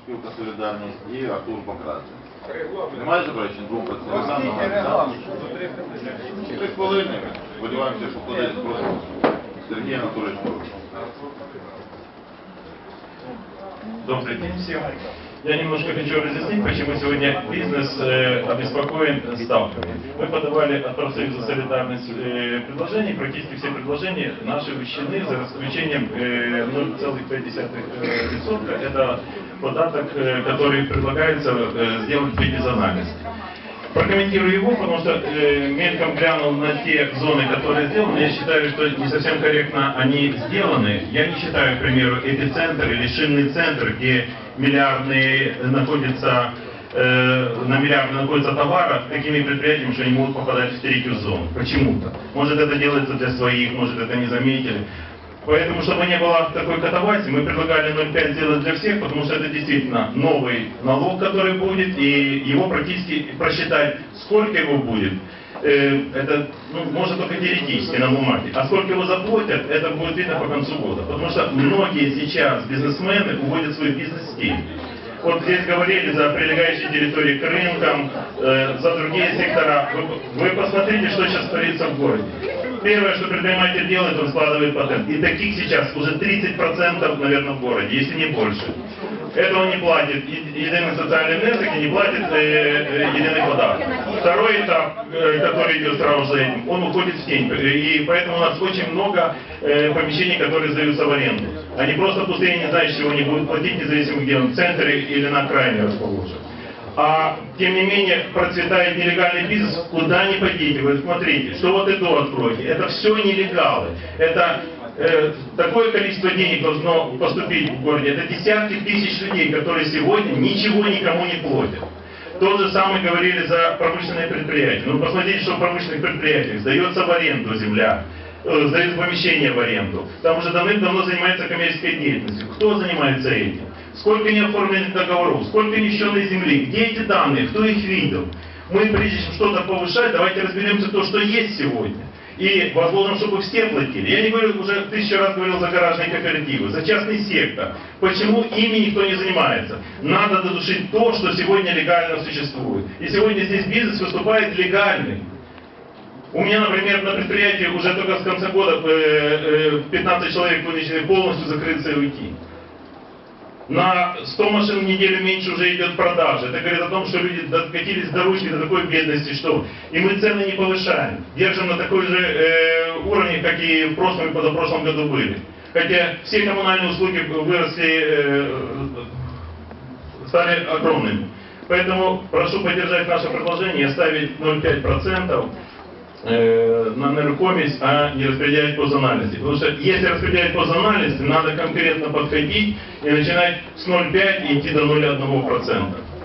профспілка Солідарність і Артур Покрасин. Немає заперечень двох працівникам? Три хвилини. Сподіваємося, що кудись просто Сергій Анатолійович Поруч. Добрый день всем. Я немножко хочу разъяснить, почему сегодня бизнес э, обеспокоен ставками. Мы подавали от профсоюза «Солидарность» э, предложения, практически все предложения наши учтены, за исключением э, 0,5%. Это податок, э, который предлагается э, сделать бизнес-анализ. Прокомментирую его, потому что э, мельком глянул на те зоны, которые сделаны. Я считаю, что не совсем корректно они сделаны. Я не считаю, к примеру, эпицентр или шинный центр, где миллиардные находятся э, на миллиарды находятся товаров такими предприятиями, что они могут попадать в третью зону. Почему-то. Может это делается для своих, может это не заметили. Поэтому, чтобы не было такой катавасии, мы предлагали 0,5 сделать для всех, потому что это действительно новый налог, который будет, и его практически просчитать, сколько его будет, э, это ну, можно только теоретически на бумаге. А сколько его заплатят, это будет видно по концу года. Потому что многие сейчас бизнесмены уводят свой бизнес тень. Вот здесь говорили за прилегающие территории к рынкам, э, за другие сектора. Вы, вы посмотрите, что сейчас творится в городе. Первое, что предприниматель делает, он складывает патент. И таких сейчас уже 30%, наверное, в городе, если не больше. Это он не платит единый социальный внесок и не платит э, э, единый податок. Второй этап, э, который идет сразу за этим, он уходит в тень. И поэтому у нас очень много э, помещений, которые сдаются в аренду. Они просто пустые, не знают, чего они будут платить, независимо где он, в центре или на окраине расположен. А тем не менее процветает нелегальный бизнес, куда ни пойдите, вы смотрите, что вот это откройте, это все нелегалы, это э, такое количество денег должно поступить в городе, это десятки тысяч людей, которые сегодня ничего никому не платят. То же самое говорили за промышленные предприятия. Ну, посмотрите, что в промышленных предприятиях сдается в аренду земля, э, сдают помещение в аренду. Там уже давным-давно занимается коммерческой деятельностью. Кто занимается этим? Сколько неоформленных договоров? Сколько нищенной земли? Где эти данные? Кто их видел? Мы, прежде чем что-то повышать, давайте разберемся то, что есть сегодня. И возможно, чтобы все платили. Я не говорю, уже тысячу раз говорил за гаражные кооперативы, за частный сектор. Почему ими никто не занимается? Надо додушить то, что сегодня легально существует. И сегодня здесь бизнес выступает легальный. У меня, например, на предприятии уже только с конца года э, э, 15 человек вынуждены полностью закрыться и уйти. На 100 машин в неделю меньше уже идет продажа. Это говорит о том, что люди докатились до ручки до такой бедности, что и мы цены не повышаем. Держим на такой же э, уровне, как и в прошлом и позапрошлом году были. Хотя все коммунальные услуги выросли, э, стали огромными. Поэтому прошу поддержать наше предложение и оставить 0,5% э, на нерухомість, а не распределять по зональности. Потому что если распределять по зональности, надо конкретно подходить и начинать с 0,5 и идти до 0,1%.